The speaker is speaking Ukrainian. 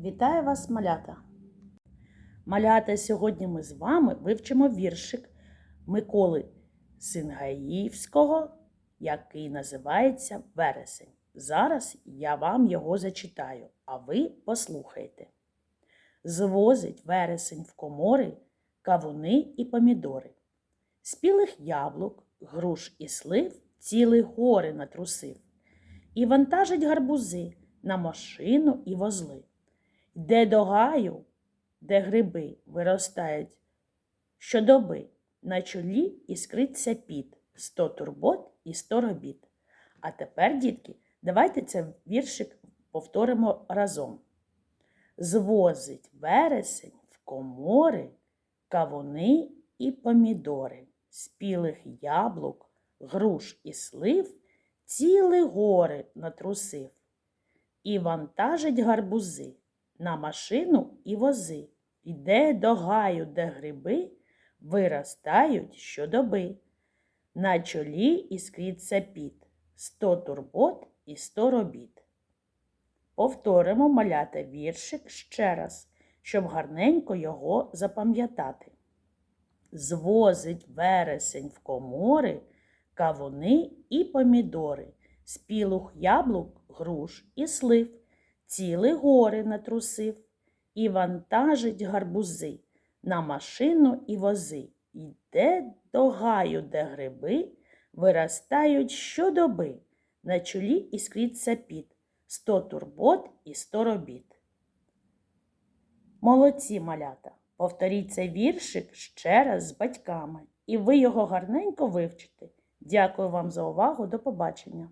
Вітаю вас, малята! Малята, сьогодні ми з вами вивчимо віршик Миколи Сингаївського, який називається Вересень. Зараз я вам його зачитаю, а ви послухайте. Звозить вересень в комори кавуни і помідори. Спілих яблук, груш і слив цілі гори натрусив. І вантажить гарбузи на машину і возли. Йде до гаю, де гриби виростають щодоби, на чолі іскриться під сто турбот і сто робіт. А тепер, дітки, давайте цей віршик повторимо разом. Звозить вересень в комори кавуни і помідори, спілих яблук, груш і слив, цілі гори натрусив. І вантажить гарбузи на машину і вози. Іде до гаю, де гриби виростають щодоби. На чолі іскриться під сто турбот і сто робіт. Повторимо малята віршик ще раз, щоб гарненько його запам'ятати. Звозить вересень в комори кавуни і помідори, спілух яблук, груш і слив, цілі гори натрусив, і вантажить гарбузи на машину і вози. Йде до гаю, де гриби виростають щодоби, на чолі іскриться під сто турбот і сто робіт. Молодці малята! Повторіть цей віршик ще раз з батьками, і ви його гарненько вивчите. Дякую вам за увагу. До побачення!